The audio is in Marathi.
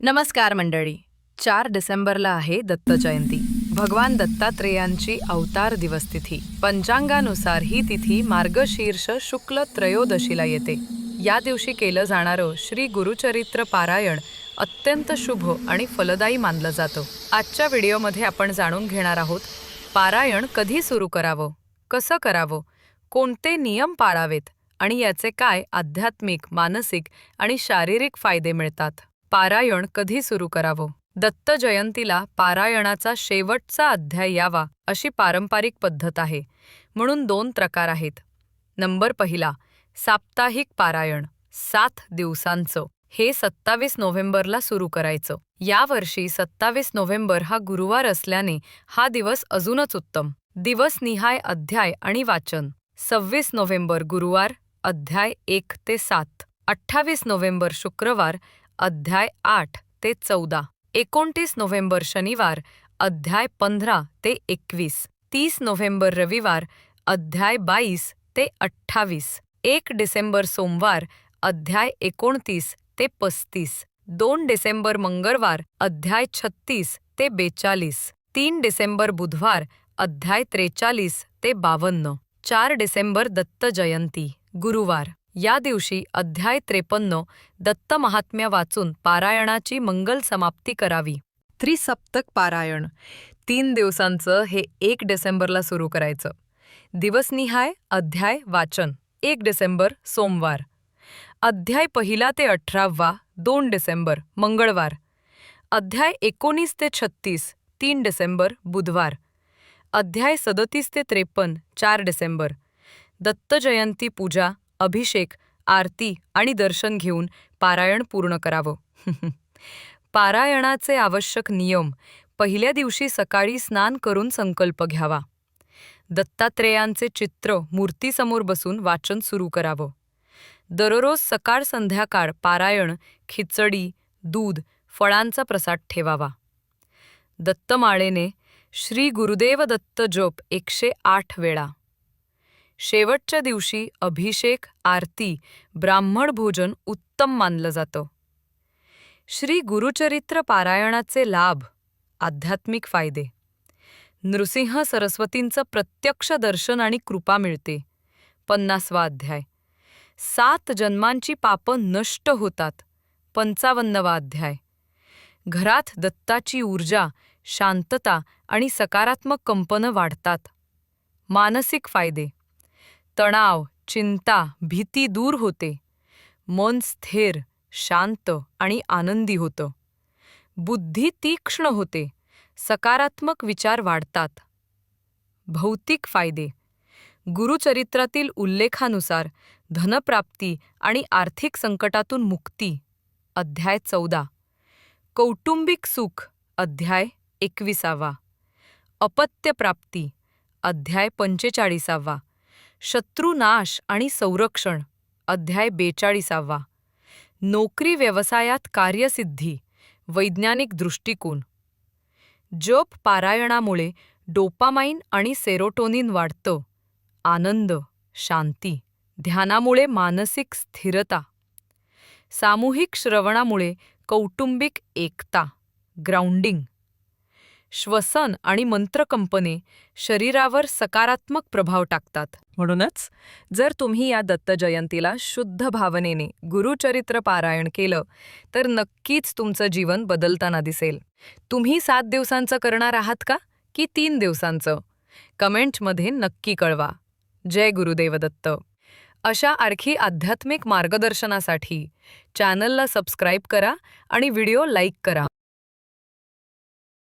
नमस्कार मंडळी. चार डिसेंबरला आहे दत्त जयंती. भगवान दत्तात्रेयांची अवतार दिवस तिथी पंचांगानुसार ही तिथी मार्गशीर्ष शुक्ल त्रयोदशीला येते. या दिवशी केलं जाणारं श्री गुरुचरित्र पारायण अत्यंत शुभ आणि फलदायी मानलं जातं. आजच्या व्हिडिओमध्ये आपण जाणून घेणार आहोत पारायण कधी सुरू करावं कसं करावं कोणते नियम पाळावेत आणि याचे काय आध्यात्मिक मानसिक आणि शारीरिक फायदे मिळतात. पारायण कधी सुरू करावं? दत्त जयंतीला पारायणाचा शेवटचा अध्याय यावा अशी पारंपरिक पद्धत आहे. म्हणून दोन प्रकार आहेत. नंबर पहिला साप्ताहिक पारायण सात दिवसांचं. हे सत्तावीस नोव्हेंबरला सुरू करायचं. यावर्षी सत्तावीस नोव्हेंबर हा गुरुवार असल्याने हा दिवस अजूनच उत्तम. दिवस निहाय अध्याय आणि वाचन. सव्वीस नोव्हेंबर गुरुवार अध्याय एक ते सात. अठ्ठावीस नोव्हेंबर शुक्रवार अध्याय आठ ते चौदा. एकोणतीस नोव्हेंबर शनिवार अध्याय पंधरा ते एकवीस. तीस नोव्हेंबर रविवार अध्याय बाईस ते अठ्ठावीस. एक डिसेंबर सोमवार अध्याय एकोणतीस ते पस्तीस. दोन डिसेंबर मंगळवार अध्याय छत्तीस ते बेचाळीस. तीन डिसेंबर बुधवार अध्याय त्रेचाळीस ते बावन्न. चार डिसेंबर दत्त जयंती गुरुवार. या दिवशी अध्याय त्रेपन्न दत्त महात्म्या वाचून पारायणाची मंगल समाप्ती करावी. त्रिसप्तक पारायण. तीन दिवसांचं हे एक डिसेंबरला सुरू करायचं. दिवसनिहाय अध्याय वाचन. एक डिसेंबर सोमवार. अध्याय पहिला ते अठरावा दोन डिसेंबर मंगळवार. अध्याय एकोणीस ते छत्तीस तीन डिसेंबर बुधवार. अध्याय सदतीस ते त्रेपन्न चार डिसेंबर. दत्त जयंती पूजा अभिषेक आरती आणि दर्शन घेऊन पारायण पूर्ण करावं. पारायणाचे आवश्यक नियम पहिल्या दिवशी सकाळी स्नान करून संकल्प घ्यावा. दत्तात्रेयांचे चित्र मूर्तीसमोर बसून वाचन सुरू करावं. दररोज सकाळ संध्याकाळ पारायण खिचडी दूध फळांचा प्रसाद ठेवावा. दत्तमाळेने श्री गुरुदेव दत्त जप एकशे आठ वेळा. शेवटच्या दिवशी अभिषेक आरती ब्राह्मण भोजन उत्तम मानलं जातं. श्री गुरुचरित्र पारायणाचे लाभ आध्यात्मिक फायदे. नृसिंह सरस्वतींचं प्रत्यक्ष दर्शन आणि कृपा मिळते. पन्नासवा अध्याय. सात जन्मांची पापं नष्ट होतात. पंचावन्नवा अध्याय. घरात दत्ताची ऊर्जा शांतता आणि सकारात्मक कंपनं वाढतात. मानसिक फायदे. तणाव चिंता भीती दूर होते. मन स्थिर शांत आणि आनंदी होतं. बुद्धी तीक्ष्ण होते. सकारात्मक विचार वाढतात. भौतिक फायदे. गुरुचरित्रातील उल्लेखानुसार धनप्राप्ती आणि आर्थिक संकटातून मुक्ती. अध्याय चौदा. कौटुंबिक सुख अध्याय एकविसावा. अपत्यप्राप्ती अध्याय पंचेचाळीसावा. शत्रुनाश आणि संरक्षण. अध्याय बेचाळीसावा. नोकरी व्यवसायात कार्यसिद्धी. वैज्ञानिक दृष्टिकोन. जप पारायणामुळे डोपामाइन आणि सेरोटोनिन वाढतं. आनंद शांती ध्यानामुळे मानसिक स्थिरता. सामूहिक श्रवणामुळे कौटुंबिक एकता. ग्राउंडिंग. श्वसन आणि मंत्रकंपने शरीरावर सकारात्मक प्रभाव टाकतात. म्हणूनच जर तुम्ही या दत्त जयंतीला शुद्ध भावनेने गुरुचरित्र पारायण केलं तर नक्कीच तुमचं जीवन बदलताना दिसेल. तुम्ही सात दिवसांचं करणार आहात का की तीन दिवसांचं? कमेंटमध्ये नक्की कळवा. जय गुरुदेवदत्त अशा आणखी आध्यात्मिक मार्गदर्शनासाठी चॅनलला सबस्क्राईब करा आणि व्हिडिओ लाईक करा.